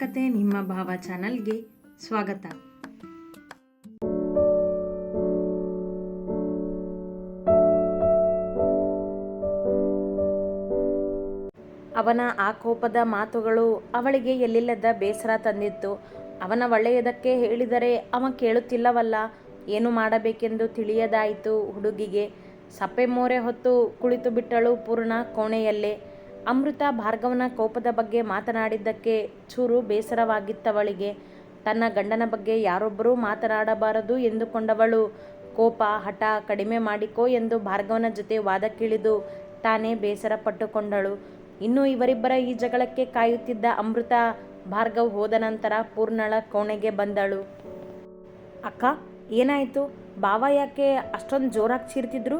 ಕತೆ ನಿಮ್ಮ ಭಾವ ಚಾನಲ್ಗೆ ಸ್ವಾಗತ. ಅವನ ಆ ಕೋಪದ ಮಾತುಗಳು ಅವಳಿಗೆ ಎಲ್ಲಿಲ್ಲದ ಬೇಸರ ತಂದಿತ್ತು. ಅವನ ಒಳ್ಳೆಯದಕ್ಕೆ ಹೇಳಿದರೆ ಅವ ಕೇಳುತ್ತಿಲ್ಲವಲ್ಲ, ಏನು ಮಾಡಬೇಕೆಂದು ತಿಳಿಯದಾಯಿತು ಹುಡುಗಿಗೆ. ಸಪ್ಪೆ ಮೋರೆ ಹೊತ್ತು ಕುಳಿತು ಬಿಟ್ಟಳು ಪೂರ್ಣ ಕೋಣೆಯಲ್ಲೇ. ಅಮೃತ ಭಾರ್ಗವನ ಕೋಪದ ಬಗ್ಗೆ ಮಾತನಾಡಿದ್ದಕ್ಕೆ ಚೂರು ಬೇಸರವಾಗಿತ್ತವಳಿಗೆ. ತನ್ನ ಗಂಡನ ಬಗ್ಗೆ ಯಾರೊಬ್ಬರೂ ಮಾತನಾಡಬಾರದು ಎಂದುಕೊಂಡವಳು. ಕೋಪ, ಹಠ ಕಡಿಮೆ ಮಾಡಿಕೋ ಎಂದು ಭಾರ್ಗವನ ಜೊತೆ ವಾದಕ್ಕಿಳಿದು ತಾನೇ ಬೇಸರ ಪಟ್ಟುಕೊಂಡಳು ಇನ್ನು ಇವರಿಬ್ಬರ ಈ ಜಗಳಕ್ಕೆ ಕಾಯುತ್ತಿದ್ದ ಅಮೃತ ಭಾರ್ಗವ್ ಹೋದ ನಂತರ ಪೂರ್ಣಳ ಕೋಣೆಗೆ ಬಂದಳು. ಅಕ್ಕ, ಏನಾಯಿತು? ಬಾವ ಯಾಕೆ ಅಷ್ಟೊಂದು ಜೋರಾಗಿ ಚೀರ್ತಿದ್ರು?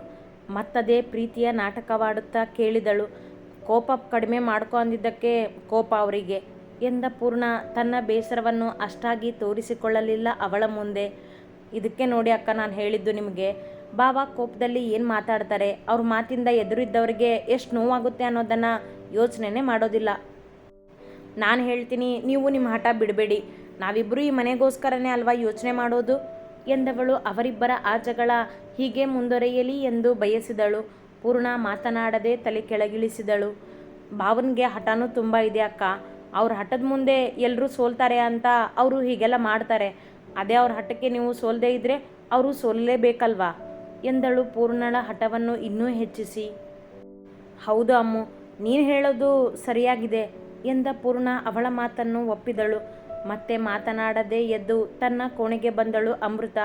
ಮತ್ತದೇ ಪ್ರೀತಿಯ ನಾಟಕವಾಡುತ್ತಾ ಕೇಳಿದಳು. ಕೋಪ ಕಡಿಮೆ ಮಾಡ್ಕೊ ಅಂದಿದ್ದಕ್ಕೆ ಕೋಪ ಅವರಿಗೆ. ಎಂದ ಪೂರ್ಣ ತನ್ನ ಬೇಸರವನ್ನು ಅಷ್ಟಾಗಿ ತೋರಿಸಿಕೊಳ್ಳಲಿಲ್ಲ ಅವಳ ಮುಂದೆ. ಇದಕ್ಕೆ ನೋಡಿ ಅಕ್ಕ, ನಾನು ಹೇಳಿದ್ದು ನಿಮಗೆ. ಬಾವ ಕೋಪದಲ್ಲಿ ಏನು ಮಾತಾಡ್ತಾರೆ? ಅವ್ರ ಮಾತಿಂದ ಎದುರಿದ್ದವರಿಗೆ ಎಷ್ಟು ನೋವಾಗುತ್ತೆ ಅನ್ನೋದನ್ನು ಯೋಚನೆನೇ ಮಾಡೋದಿಲ್ಲ. ನಾನು ಹೇಳ್ತೀನಿ, ನೀವು ನಿಮ್ಮ ಹಠ ಬಿಡಬೇಡಿ. ನಾವಿಬ್ಬರು ಈ ಮನೆಗೋಸ್ಕರನೇ ಅಲ್ವಾ ಯೋಚನೆ ಮಾಡೋದು? ಎಂದವಳು ಅವರಿಬ್ಬರ ಆ ಜಗಳ ಹೀಗೆ ಮುಂದುವರಿಯಲಿ ಎಂದು ಬಯಸಿದಳು. ಪೂರ್ಣ ಮಾತನಾಡದೆ ತಲೆ ಕೆಳಗಿಳಿಸಿದಳು. ಭಾವನಿಗೆ ಹಠನೂ ತುಂಬ ಇದೆ ಅಕ್ಕ. ಅವ್ರ ಹಠದ ಮುಂದೆ ಎಲ್ಲರೂ ಸೋಲ್ತಾರೆ ಅಂತ ಅವರು ಹೀಗೆಲ್ಲ ಮಾಡ್ತಾರೆ. ಅದೇ ಅವ್ರ ಹಠಕ್ಕೆ ನೀವು ಸೋಲ್ದೇ ಇದ್ದರೆ ಅವರು ಸೋಲಲೇಬೇಕಲ್ವಾ? ಎಂದಳು ಪೂರ್ಣಳ ಹಠವನ್ನು ಇನ್ನೂ ಹೆಚ್ಚಿಸಿ. ಹೌದು ಅಮ್ಮು, ನೀನು ಹೇಳೋದು ಸರಿಯಾಗಿದೆ ಎಂದ ಪೂರ್ಣ ಅವಳ ಮಾತನ್ನು ಒಪ್ಪಿದಳು. ಮತ್ತೆ ಮಾತನಾಡದೆ ಎದ್ದು ತನ್ನ ಕೋಣೆಗೆ ಬಂದಳು ಅಮೃತ.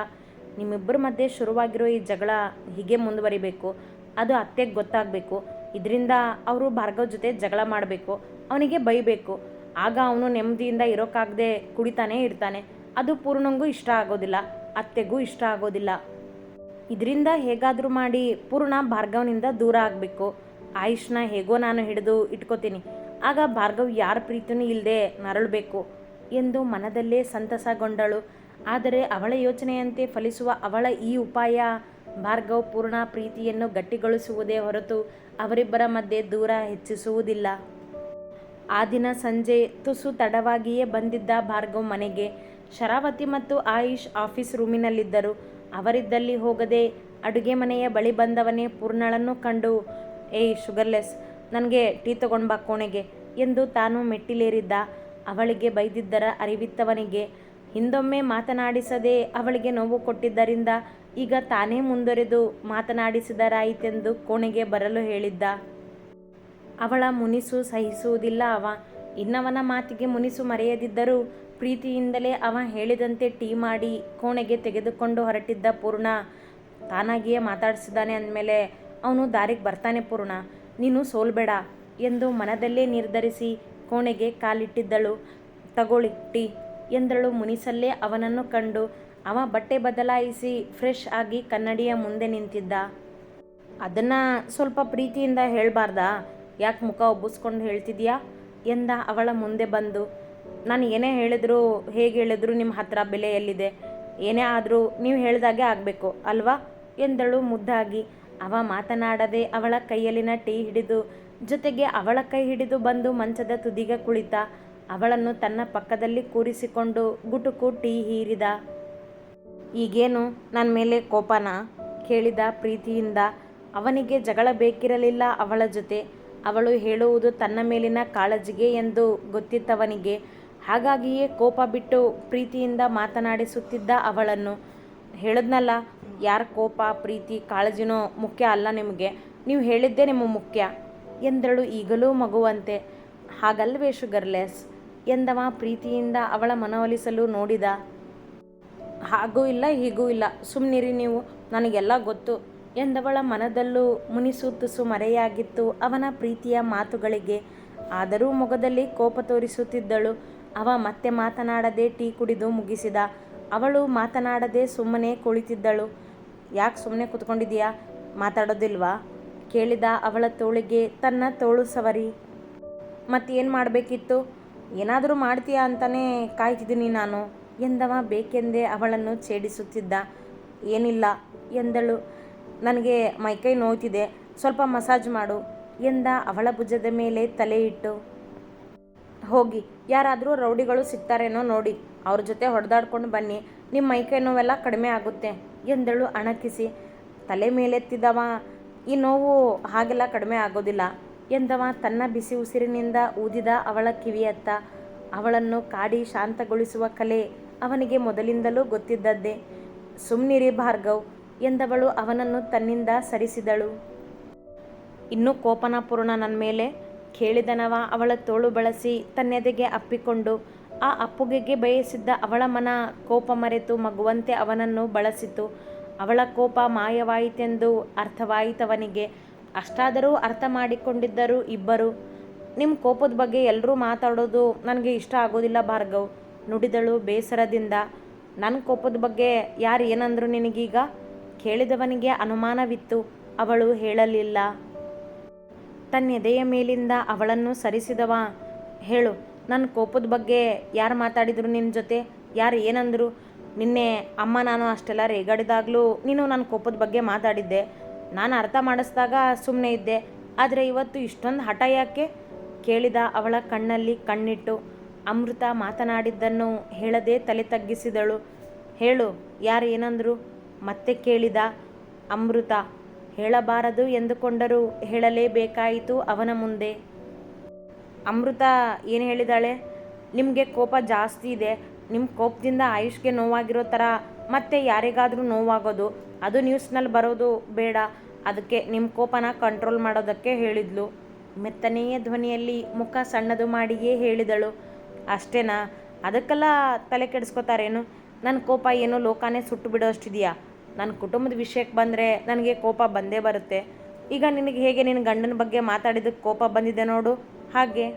ನಿಮ್ಮಿಬ್ಬರ ಮಧ್ಯೆ ಶುರುವಾಗಿರೋ ಈ ಜಗಳ ಹೀಗೆ ಮುಂದುವರಿಬೇಕು. ಅದು ಅತ್ತೆಗೆ ಗೊತ್ತಾಗಬೇಕು. ಇದರಿಂದ ಅವರು ಭಾರ್ಗವ್ ಜೊತೆ ಜಗಳ ಮಾಡಬೇಕು. ಅವನಿಗೆ ಬೈಬೇಕು. ಆಗ ಅವನು ನೆಮ್ಮದಿಯಿಂದ ಇರೋಕ್ಕಾಗದೆ ಕುಡಿತಾನೇ ಇರ್ತಾನೆ. ಅದು ಪೂರ್ಣಂಗೂ ಇಷ್ಟ ಆಗೋದಿಲ್ಲ. ಅತ್ತೆಗೂ ಇಷ್ಟ ಆಗೋದಿಲ್ಲ. ಇದರಿಂದ ಹೇಗಾದರೂ ಮಾಡಿ ಪೂರ್ಣ ಭಾರ್ಗವನಿಂದ ದೂರ ಆಗಬೇಕು. ಆಯುಷ್ನ ಹೇಗೋ ನಾನು ಹಿಡಿದು ಇಟ್ಕೋತೀನಿ. ಆಗ ಭಾರ್ಗವ್ ಯಾರ ಪ್ರೀತಿನೂ ಇಲ್ಲದೆ ನರಳಬೇಕು ಎಂದು ಮನದಲ್ಲೇ ಸಂತಸಗೊಂಡಳು. ಆದರೆ ಅವಳ ಯೋಚನೆಯಂತೆ ಫಲಿಸುವ ಅವಳ ಈ ಉಪಾಯ ಭಾರ್ಗವ್ ಪೂರ್ಣ ಪ್ರೀತಿಯನ್ನು ಗಟ್ಟಿಗೊಳಿಸುವುದೇ ಹೊರತು ಅವರಿಬ್ಬರ ಮಧ್ಯೆ ದೂರ ಹೆಚ್ಚಿಸುವುದಿಲ್ಲ. ಆ ದಿನ ಸಂಜೆ ತುಸು ತಡವಾಗಿಯೇ ಬಂದಿದ್ದ ಭಾರ್ಗವ್ ಮನೆಗೆ ಶರಾವತಿ ಮತ್ತು ಆಯುಷ್ ಆಫೀಸ್ ರೂಮಿನಲ್ಲಿದ್ದರು. ಅವರಿದ್ದಲ್ಲಿ ಹೋಗದೆ ಅಡುಗೆ ಮನೆಯ ಬಳಿ ಬಂದವನೇ ಪೂರ್ಣಳನ್ನು ಕಂಡು ಏಯ್ ಶುಗರ್ಲೆಸ್, ನನಗೆ ಟೀ ತಗೊಂಡು ಬಾ ಕೋಣೆಗೆ ಎಂದು ತಾನು ಮೆಟ್ಟಿಲೇರಿದ್ದ. ಅವಳಿಗೆ ಬೈದಿದ್ದರ ಅರಿವಿತ್ತವನಿಗೆ ಹಿಂದೊಮ್ಮೆ ಮಾತನಾಡಿಸದೆ ಅವಳಿಗೆ ನೋವು ಕೊಟ್ಟಿದ್ದರಿಂದ ಈಗ ತಾನೇ ಮುಂದುವರೆದು ಮಾತನಾಡಿಸಿದರಾಯಿತೆಂದು ಕೋಣೆಗೆ ಬರಲು ಹೇಳಿದ್ದ. ಅವಳ ಮುನಿಸು ಸಹಿಸುವುದಿಲ್ಲ ಅವ. ಇನ್ನವನ ಮಾತಿಗೆ ಮುನಿಸು ಮರೆಯದಿದ್ದರೂ ಪ್ರೀತಿಯಿಂದಲೇ ಅವ ಹೇಳಿದಂತೆ ಟೀ ಮಾಡಿ ಕೋಣೆಗೆ ತೆಗೆದುಕೊಂಡು ಹೊರಟಿದ್ದ ಪೂರ್ಣ. ತಾನಾಗಿಯೇ ಮಾತಾಡಿಸಿದ್ದಾನೆ ಅಂದಮೇಲೆ, ಅವನು ದಾರಿಗೆ ಬರ್ತಾನೆ ಪೂರ್ಣ. ನೀನು ಸೋಲ್ಬೇಡ ಎಂದು ಮನದಲ್ಲೇ ನಿರ್ಧರಿಸಿ ಕೋಣೆಗೆ ಕಾಲಿಟ್ಟಿದ್ದಳು. ತಗೊಳ್ಳಿ ಟೀ. ಎಂದಳು ಮುನಿಸಲ್ಲೇ ಅವನನ್ನು ಕಂಡು. ಅವ ಬಟ್ಟೆ ಬದಲಾಯಿಸಿ ಫ್ರೆಶ್ ಆಗಿ ಕನ್ನಡಿಯ ಮುಂದೆ ನಿಂತಿದ್ದ. ಅದನ್ನು ಸ್ವಲ್ಪ ಪ್ರೀತಿಯಿಂದ ಹೇಳಬಾರ್ದಾ? ಯಾಕೆ ಮುಖ ಒಬ್ಬಿಸ್ಕೊಂಡು ಹೇಳ್ತಿದ್ಯಾ? ಎಂದ ಅವಳ ಮುಂದೆ ಬಂದು. ನಾನು ಏನೇ ಹೇಳಿದ್ರು, ಹೇಗೆ ಹೇಳಿದ್ರು ನಿಮ್ಮ ಹತ್ರ ಬೆಲೆ ಎಲ್ಲಿದೆ? ಏನೇ ಆದರೂ ನೀವು ಹೇಳಿದಾಗೆ ಆಗಬೇಕು, ಅಲ್ವಾ? ಎಂದಳು ಮುದ್ದಾಗಿ. ಅವ ಮಾತನಾಡದೆ ಅವಳ ಕೈಯಲ್ಲಿನ ಟೀ ಹಿಡಿದು, ಜೊತೆಗೆ ಅವಳ ಕೈ ಹಿಡಿದು ಬಂದು ಮಂಚದ ತುದಿಗೆ ಕುಳಿತ. ಅವಳನ್ನು ತನ್ನ ಪಕ್ಕದಲ್ಲಿ ಕೂರಿಸಿಕೊಂಡು ಗುಟುಕು ಟೀ ಹೀರಿದ. ಈಗೇನು ನನ್ನ ಮೇಲೆ ಕೋಪನ? ಕೇಳಿದ ಪ್ರೀತಿಯಿಂದ. ಅವನಿಗೆ ಜಗಳ ಬೇಕಿರಲಿಲ್ಲ ಅವಳ ಜೊತೆ. ಅವಳು ಹೇಳುವುದು ತನ್ನ ಮೇಲಿನ ಕಾಳಜಿಗೆ ಎಂದು ಗೊತ್ತಿತ್ತವನಿಗೆ. ಹಾಗಾಗಿಯೇ ಕೋಪ ಬಿಟ್ಟು ಪ್ರೀತಿಯಿಂದ ಮಾತನಾಡಿಸುತ್ತಿದ್ದ ಅವಳನ್ನು. ಹೇಳಿದ್ನಲ್ಲ, ಯಾರ ಕೋಪ, ಪ್ರೀತಿ, ಕಾಳಜಿನೋ ಮುಖ್ಯ ಅಲ್ಲ ನಿಮಗೆ. ನೀವು ಹೇಳಿದ್ದೇ ನಿಮ್ಮ ಮುಖ್ಯ ಎಂದಳು ಈಗಲೂ ಮಗುವಂತೆ. ಹಾಗಲ್ವೇ, ಶುಗರ್ಲೆಸ್? ಎಂದವ ಪ್ರೀತಿಯಿಂದ ಅವಳ ಮನವೊಲಿಸಲು ನೋಡಿದ. ಹಾಗೂ ಇಲ್ಲ, ಹೀಗೂ ಇಲ್ಲ. ಸುಮ್ಮನಿರಿ ನೀವು. ನನಗೆಲ್ಲ ಗೊತ್ತು. ಎಂದವಳ ಮನದಲ್ಲೂ ಮುನಿಸು ತುಸು ಮರೆಯಾಗಿತ್ತು ಅವನ ಪ್ರೀತಿಯ ಮಾತುಗಳಿಗೆ. ಆದರೂ ಮೊಗದಲ್ಲಿ ಕೋಪ ತೋರಿಸುತ್ತಿದ್ದಳು. ಅವ ಮತ್ತೆ ಮಾತನಾಡದೆ ಟೀ ಕುಡಿದು ಮುಗಿಸಿದ. ಅವಳು ಮಾತನಾಡದೆ ಸುಮ್ಮನೆ ಕುಳಿತಿದ್ದಳು. ಯಾಕೆ ಸುಮ್ಮನೆ ಕೂತ್ಕೊಂಡಿದೀಯಾ ಮಾತಾಡೋದಿಲ್ವಾ? ಕೇಳಿದ ಅವಳ ತೋಳಿಗೆ, ತನ್ನ ತೋಳು ಸವರಿ. ಮತ್ತೇನು ಮಾಡಬೇಕಿತ್ತು? ಏನಾದರೂ ಮಾಡ್ತೀಯಾ ಅಂತಲೇ ಕಾಯ್ತಿದ್ದೀನಿ ನಾನು. ಎಂದವ ಬೇಕೆಂದೇ ಅವಳನ್ನು ಛೇಡಿಸುತ್ತಿದ್ದ. ಏನಿಲ್ಲ, ಎಂದಳು. ನನಗೆ ಮೈಕೈ ನೋಯ್ತಿದೆ. ಸ್ವಲ್ಪ ಮಸಾಜ್ ಮಾಡು, ಎಂದ ಅವಳ ಭುಜದ ಮೇಲೆ ತಲೆ ಇಟ್ಟು. ಹೋಗಿ, ಯಾರಾದರೂ ರೌಡಿಗಳು ಸಿಗ್ತಾರೇನೋ ನೋಡಿ. ಅವ್ರ ಜೊತೆ ಹೊಡೆದಾಡ್ಕೊಂಡು ಬನ್ನಿ. ನಿಮ್ಮ ಮೈಕೈ ನೋವೆಲ್ಲ ಕಡಿಮೆ ಆಗುತ್ತೆ, ಎಂದಳು ಅಣಕಿಸಿ. ತಲೆ ಮೇಲೆತ್ತಿದವ. ಈ ನೋವು ಹಾಗೆಲ್ಲ ಕಡಿಮೆ ಆಗೋದಿಲ್ಲ. ಎಂದವ ತನ್ನ ಬಿಸಿ ಉಸಿರಿನಿಂದ ಊದಿದ ಅವಳ ಕಿವಿಯತ್ತ. ಅವಳನ್ನು ಕಾಡಿ ಶಾಂತಗೊಳಿಸುವ ಕಲೆ ಅವನಿಗೆ ಮೊದಲಿಂದಲೂ ಗೊತ್ತಿದ್ದದ್ದೇ. ಸುಮ್ನಿರಿ ಭಾರ್ಗವ್ ಎಂದವಳು ಅವನನ್ನು ತನ್ನಿಂದ ಸರಿಸಿದಳು. ಇನ್ನೂ ಕೋಪನಾಪೂರ್ಣ ನನ್ನ ಮೇಲೆ ಕೇಳಿದನವ ಅವಳ ತೋಳು ಬಳಸಿ ತನ್ನೆದೆಗೆ ಅಪ್ಪಿಕೊಂಡು ಆ ಅಪ್ಪುಗೆಗೆ ಬಯಸಿದ್ದ ಅವಳ ಮನ ಕೋಪ ಮರೆತು ಮಗುವಂತೆ ಅವನನ್ನು ಬಳಸಿತು. ಅವಳ ಕೋಪ ಮಾಯವಾಯಿತೆಂದು ಅರ್ಥವಾಯಿತವನಿಗೆ ಅಷ್ಟಾದರೂ ಅರ್ಥ ಮಾಡಿಕೊಂಡಿದ್ದರು ಇಬ್ಬರು. ನಿಮ್ಮ ಕೋಪದ ಬಗ್ಗೆ ಎಲ್ಲರೂ ಮಾತಾಡೋದು ನನಗೆ ಇಷ್ಟ ಆಗೋದಿಲ್ಲ ಭಾರ್ಗವ್. ನುಡಿದಳು ಬೇಸರದಿಂದ. ನನ್ನ ಕೋಪದ ಬಗ್ಗೆ ಯಾರು ಏನಂದ್ರು ನಿನಗೀಗ? ಕೇಳಿದವನಿಗೆ ಅನುಮಾನವಿತ್ತು. ಅವಳು ಹೇಳಲಿಲ್ಲ. ತನ್ನ ಎದೆಯ ಮೇಲಿಂದ ಅವಳನ್ನು ಸರಿಸಿದವ. ಹೇಳು ನನ್ನ ಕೋಪದ ಬಗ್ಗೆ ಯಾರು ಮಾತಾಡಿದ್ರು ನಿನ್ನ ಜೊತೆ? ಯಾರು ಏನಂದರು? ನಿನ್ನೆ ಅಮ್ಮ ನಾನು ಅಷ್ಟೆಲ್ಲ ರೇಗಾಡಿದಾಗಲೂ ನೀನು ನನ್ನ ಕೋಪದ ಬಗ್ಗೆ ಮಾತಾಡಿದ್ದೆ. ನಾನು ಅರ್ಥ ಮಾಡಿಸ್ದಾಗ ಸುಮ್ಮನೆ ಇದ್ದೆ. ಆದರೆ ಇವತ್ತು ಇಷ್ಟೊಂದು ಹಠ ಯಾಕೆ? ಕೇಳಿದ ಅವಳ ಕಣ್ಣಲ್ಲಿ ಕಣ್ಣಿಟ್ಟು ಅಮೃತ ಮಾತನಾಡಿದ್ದನ್ನು ಹೇಳದೆ ತಲೆ ತಗ್ಗಿಸಿದಳು. ಹೇಳು, ಯಾರು ಏನಂದ್ರು? ಮತ್ತೆ ಕೇಳಿದ ಅಮೃತ. ಹೇಳಬಾರದು ಎಂದುಕೊಂಡರೂ ಹೇಳಲೇಬೇಕಾಯಿತು ಅವನ ಮುಂದೆ. ಅಮೃತ ಏನು ಹೇಳಿದಾಳೆ? ನಿಮಗೆ ಕೋಪ ಜಾಸ್ತಿ ಇದೆ. ನಿಮ್ಮ ಕೋಪದಿಂದ ಆಯುಷ್ಗೆ ನೋವಾಗಿರೋ ಥರ ಮತ್ತೆ ಯಾರಿಗಾದರೂ ನೋವಾಗೋದು. ಅದು ನ್ಯೂಸ್ನಲ್ಲಿ ಬರೋದು ಬೇಡ. ಅದಕ್ಕೆ ನಿಮ್ಮ ಕೋಪನ ಕಂಟ್ರೋಲ್ ಮಾಡೋದಕ್ಕೆ ಹೇಳಿದ್ಲು. ಮೆತ್ತನೆಯ ಧ್ವನಿಯಲ್ಲಿ ಮುಖ ಸಣ್ಣದು ಮಾಡಿಯೇ ಹೇಳಿದಳು. ಅಷ್ಟೇನಾ? ಅದಕ್ಕೆಲ್ಲ ತಲೆ ಕೆಡಿಸ್ಕೋತಾರೇನು? ನನ್ನ ಕೋಪ ಏನೋ ಲೋಕಾನೇ ಸುಟ್ಟು ಬಿಡೋಷ್ಟಿದೆಯಾ? ನನ್ನ ಕುಟುಂಬದ ವಿಷಯಕ್ಕೆ ಬಂದರೆ ನನಗೆ ಕೋಪ ಬಂದೇ ಬರುತ್ತೆ. ಈಗ ನಿನಗೆ ಹೇಗೆ ನಿನ್ನ ಗಂಡನ ಬಗ್ಗೆ ಮಾತಾಡಿದಕ್ಕೆ ಕೋಪ ಬಂದಿದೆ ನೋಡು. ಹಾಗೆ.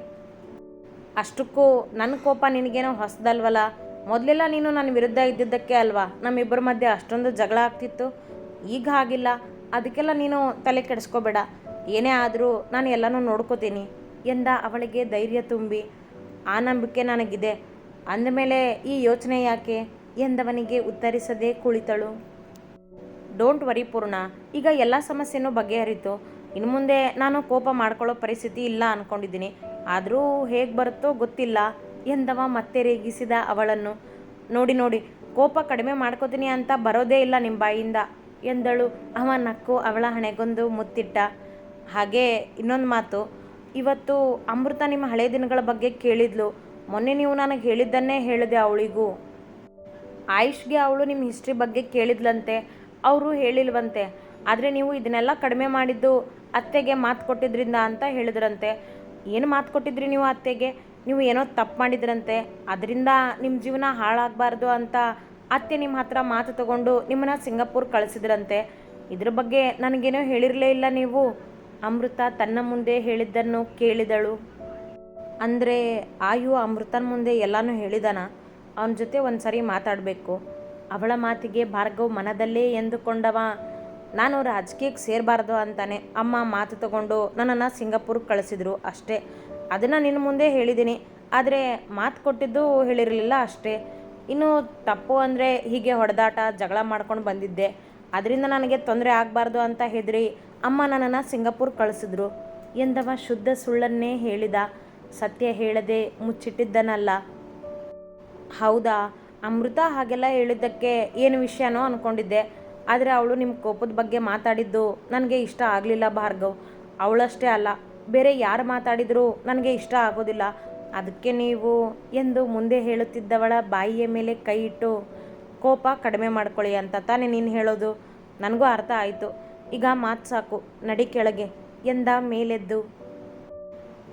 ಅಷ್ಟಕ್ಕೂ ನನ್ನ ಕೋಪ ನಿನಗೇನೋ ಹೊಸದಲ್ವಲ್ಲ ಮೊದಲೆಲ್ಲ ನೀನು ನನ್ನ ವಿರುದ್ಧ ಇದ್ದಿದ್ದಕ್ಕೆ ಅಲ್ವಾ? ನಮ್ಮಿಬ್ಬರ ಮಧ್ಯೆ ಅಷ್ಟೊಂದು ಜಗಳ ಆಗ್ತಿತ್ತು. ಈಗ ಹಾಗಿಲ್ಲ. ಅದಕ್ಕೆಲ್ಲ ನೀನು ತಲೆ ಕೆಡಿಸ್ಕೋಬೇಡ. ಏನೇ ಆದರೂ ನಾನು ಎಲ್ಲನೂ ನೋಡ್ಕೋತೀನಿ. ಎಂದ ಅವಳಿಗೆ ಧೈರ್ಯ ತುಂಬಿ. ಆ ನಂಬಿಕೆ ನನಗಿದೆ. ಅಂದಮೇಲೆ ಈ ಯೋಚನೆ ಯಾಕೆ? ಎಂದವನಿಗೆ ಉತ್ತರಿಸದೆ ಕುಳಿತಳು. ಡೋಂಟ್ ವರಿ ಪೂರ್ಣ. ಈಗ ಎಲ್ಲ ಸಮಸ್ಯೆನೂ ಬಗೆಹರಿತು. ಇನ್ನು ಮುಂದೆ ನಾನು ಕೋಪ ಮಾಡ್ಕೊಳ್ಳೋ ಪರಿಸ್ಥಿತಿ ಇಲ್ಲ ಅಂದ್ಕೊಂಡಿದ್ದೀನಿ ಆದರೂ ಹೇಗೆ ಬರುತ್ತೋ ಗೊತ್ತಿಲ್ಲ. ಎಂದವ ಮತ್ತೆ ರೇಗಿಸಿದ ಅವಳನ್ನು. ನೋಡಿ ನೋಡಿ, ಕೋಪ ಕಡಿಮೆ ಮಾಡ್ಕೋತೀನಿ ಅಂತ ಬರೋದೇ ಇಲ್ಲ ನಿಮ್ಮ ಬಾಯಿಂದ, ಎಂದಳು. ಅವ ನಕ್ಕು ಅವಳ ಹಣೆಗೊಂದು ಮುತ್ತಿಟ್ಟ. ಹಾಗೆ ಇನ್ನೊಂದು ಮಾತು. ಇವತ್ತು ಅಮೃತ ನಿಮ್ಮ ಹಳೆ ದಿನಗಳ ಬಗ್ಗೆ ಕೇಳಿದ್ಲು. ಮೊನ್ನೆ ನೀವು ನನಗೆ ಹೇಳಿದ್ದನ್ನೇ ಹೇಳಿದೆ ಅವಳಿಗೂ. ಆಯುಷ್ಗೆ ಅವಳು ನಿಮ್ಮ ಹಿಸ್ಟ್ರಿ ಬಗ್ಗೆ ಕೇಳಿದ್ಲಂತೆ. ಅವರು ಹೇಳಿಲ್ವಂತೆ. ಆದರೆ ನೀವು ಇದನ್ನೆಲ್ಲ ಕಡಿಮೆ ಮಾಡಿದ್ದು ಅತ್ತೆಗೆ ಮಾತು ಕೊಟ್ಟಿದ್ರಿಂದ ಅಂತ ಹೇಳಿದ್ರಂತೆ. ಏನು ಮಾತು ಕೊಟ್ಟಿದ್ರಿ ನೀವು ಅತ್ತೆಗೆ? ನೀವು ಏನೋ ತಪ್ಪು ಮಾಡಿದ್ರಂತೆ. ಅದರಿಂದ ನಿಮ್ಮ ಜೀವನ ಹಾಳಾಗಬಾರ್ದು ಅಂತ ಅತ್ತೆ ನಿಮ್ಮ ಹತ್ರ ಮಾತು ತಗೊಂಡು ನಿಮ್ಮನ್ನ ಸಿಂಗಾಪುರ್ ಕಳಿಸಿದ್ರಂತೆ. ಇದ್ರ ಬಗ್ಗೆ ನನಗೇನೋ ಹೇಳಿರಲೇ ಇಲ್ಲ ನೀವು. ಅಮೃತ ತನ್ನ ಮುಂದೆ ಹೇಳಿದ್ದನ್ನು ಕೇಳಿದಳು. ಅಂದರೆ ಆಯು ಅಮೃತನ ಮುಂದೆ ಎಲ್ಲನೂ ಹೇಳಿದಾನ? ಅವನ ಜೊತೆ ಒಂದು ಸರಿ ಮಾತಾಡಬೇಕು. ಅವಳ ಮಾತಿಗೆ ಭಾರ್ಗವ್ ಮನದಲ್ಲೇ ಎಂದುಕೊಂಡವ. ನಾನು ರಾಜಕೀಯಕ್ಕೆ ಸೇರಬಾರ್ದು ಅಂತಾನೆ ಅಮ್ಮ ಮಾತು ತಗೊಂಡು ನನ್ನನ್ನು ಸಿಂಗಾಪುರ್ಗೆ ಕಳಿಸಿದ್ರು ಅಷ್ಟೇ. ಅದನ್ನು ನಿನ್ನ ಮುಂದೆ ಹೇಳಿದ್ದೀನಿ ಆದರೆ ಮಾತು ಕೊಟ್ಟಿದ್ದು ಹೇಳಿರಲಿಲ್ಲ ಅಷ್ಟೇ. ಇನ್ನು ತಪ್ಪು ಅಂದರೆ ಹೀಗೆ ಹೊಡೆದಾಟ, ಜಗಳ ಮಾಡ್ಕೊಂಡು ಬಂದಿದ್ದೆ. ಅದರಿಂದ ನನಗೆ ತೊಂದರೆ ಆಗಬಾರ್ದು ಅಂತ ಹೆದರಿ ಅಮ್ಮ ನನ್ನನ್ನು ಸಿಂಗಾಪುರ್ ಕಳಿಸಿದ್ರು. ಎಂದವ ಶುದ್ಧ ಸುಳ್ಳನ್ನೇ ಹೇಳಿದ. ಸತ್ಯ ಹೇಳದೆ ಮುಚ್ಚಿಟ್ಟಿದ್ದನಲ್ಲ. ಹೌದಾ? ಅಮೃತ ಹಾಗೆಲ್ಲ ಹೇಳಿದ್ದಕ್ಕೆ ಏನು ವಿಷಯನೋ ಅಂದ್ಕೊಂಡಿದ್ದೆ ಆದರೆ ಅವಳು ನಿಮ್ಮ ಕೋಪದ ಬಗ್ಗೆ ಮಾತಾಡಿದ್ದು ನನಗೆ ಇಷ್ಟ ಆಗಲಿಲ್ಲ ಭಾರ್ಗವ್. ಅವಳಷ್ಟೇ ಅಲ್ಲ, ಬೇರೆ ಯಾರು ಮಾತಾಡಿದರೂ ನನಗೆ ಇಷ್ಟ ಆಗೋದಿಲ್ಲ. ಅದಕ್ಕೆ ನೀವು ಎಂದು ಮುಂದೆ ಹೇಳುತ್ತಿದ್ದವಳ ಬಾಯಿಯ ಮೇಲೆ ಕೈ ಇಟ್ಟು, ಕೋಪ ಕಡಿಮೆ ಮಾಡ್ಕೊಳ್ಳಿ ಅಂತ ತಾನೇ ನೀನು ಹೇಳೋದು? ನನಗೂ ಅರ್ಥ ಆಯಿತು. ಈಗ ಮಾತು ಸಾಕು, ನಡಿ ಕೆಳಗೆ ಎಂದ ಮೇಲೆದ್ದು.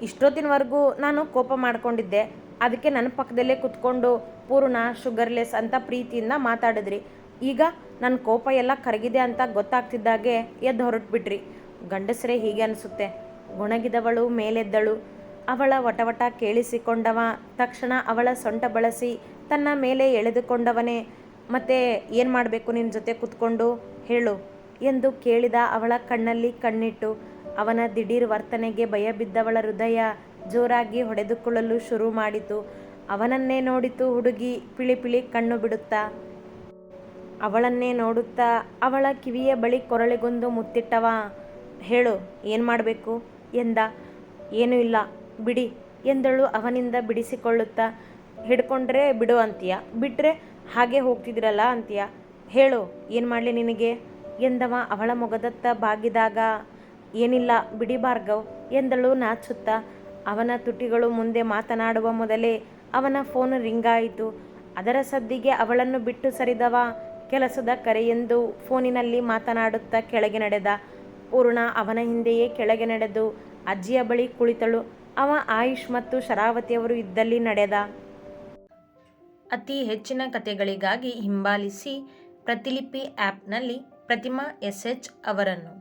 ಇಷ್ಟೊತ್ತಿನವರೆಗೂ ನಾನು ಕೋಪ ಮಾಡಿಕೊಂಡಿದ್ದೆ. ಅದಕ್ಕೆ ನನ್ನ ಪಕ್ಕದಲ್ಲೇ ಕುತ್ಕೊಂಡು ಪೂರ್ಣ ಶುಗರ್ಲೆಸ್ ಅಂತ ಪ್ರೀತಿಯಿಂದ ಮಾತಾಡಿದ್ರಿ. ಈಗ ನನ್ನ ಕೋಪ ಎಲ್ಲ ಕರಗಿದೆ ಅಂತ ಗೊತ್ತಾಗ್ತಿದ್ದಾಗೆ ಎದ್ದು ಹೊರಟ್ಬಿಟ್ರಿ. ಗಂಡಸರೇ ಹೀಗೆ ಅನಿಸುತ್ತೆ. ಒಣಗಿದವಳು ಮೇಲೆದ್ದಳು. ಅವಳ ವಟವಟ ಕೇಳಿಸಿಕೊಂಡವ, ತಕ್ಷಣ ಅವಳ ಸೊಂಟ ಬಳಸಿ ತನ್ನ ಮೇಲೆ ಎಳೆದುಕೊಂಡವನೇ, ಮತ್ತೆ ಏನು ಮಾಡಬೇಕು ನಿನ್ನ ಜೊತೆ ಕುತ್ಕೊಂಡು? ಹೇಳು, ಎಂದು ಕೇಳಿದ ಅವಳ ಕಣ್ಣಲ್ಲಿ ಕಣ್ಣಿಟ್ಟು, ಅವನ ದಿಢೀರ್ ವರ್ತನೆಗೆ ಭಯ ಬಿದ್ದವಳ ಹೃದಯ ಜೋರಾಗಿ ಹೊಡೆದುಕೊಳ್ಳಲು ಶುರು ಮಾಡಿತು. ಅವನನ್ನೇ ನೋಡಿತು ಹುಡುಗಿ ಪಿಳಿ ಪಿಳಿ ಕಣ್ಣು ಬಿಡುತ್ತಾ. ಅವಳನ್ನೇ ನೋಡುತ್ತಾ ಅವಳ ಕಿವಿಯ ಬಳಿ ಕೊರಳಿಗೊಂದು ಮುತ್ತಿಟ್ಟವ. ಹೇಳು, ಏನು ಮಾಡಬೇಕು? ಎಂದ. ಏನೂ ಇಲ್ಲ, ಬಿಡಿ ಎಂದಳು ಅವನಿಂದ ಬಿಡಿಸಿಕೊಳ್ಳುತ್ತಾ. ಹಿಡ್ಕೊಂಡ್ರೆ ಬಿಡು ಅಂತೀಯ? ಬಿಟ್ರೆ ಹಾಗೆ ಹೋಗ್ತಿದ್ರಲ್ಲ ಅಂತೀಯ? ಹೇಳು, ಏನು ಮಾಡಲಿ ನಿನಗೆ? ಎಂದವ ಅವಳ ಮೊಗದತ್ತ ಬಾಗಿದಾಗ. ಏನಿಲ್ಲ, ಬಿಡಿ ಭಾರ್ಗವ್ ಎಂದಳು ನಾಚುತ್ತಾ. ಅವನ ತುಟಿಗಳು ಮುಂದೆ ಮಾತನಾಡುವ ಮೊದಲೇ ಅವನ ಫೋನ್ ರಿಂಗಾಯಿತು ಅದರ ಸದ್ದಿಗೆ ಅವಳನ್ನು ಬಿಟ್ಟು ಸರಿದವ. ಕೆಲಸದ ಕರೆಯೆಂದು ಫೋನಿನಲ್ಲಿ ಮಾತನಾಡುತ್ತಾ ಕೆಳಗೆ ನಡೆದ ಪೂರ್ಣ ಅವನ ಹಿಂದೆಯೇ ಕೆಳಗೆ ನಡೆದು ಅಜ್ಜಿಯ ಬಳಿ ಕುಳಿತಳು. ಅವ ಆಯುಷ್ ಮತ್ತು ಶರಾವತಿಯವರು ಇದ್ದಲ್ಲಿ ನಡೆದ ಅತಿ ಹೆಚ್ಚಿನ ಕಥೆಗಳಿಗಾಗಿ ಹಿಂಬಾಲಿಸಿ ಪ್ರತಿಲಿಪಿ ಆ್ಯಪ್ನಲ್ಲಿ ಪ್ರತಿಮಾ ಎಸ್ ಎಚ್ ಅವರನ್ನು.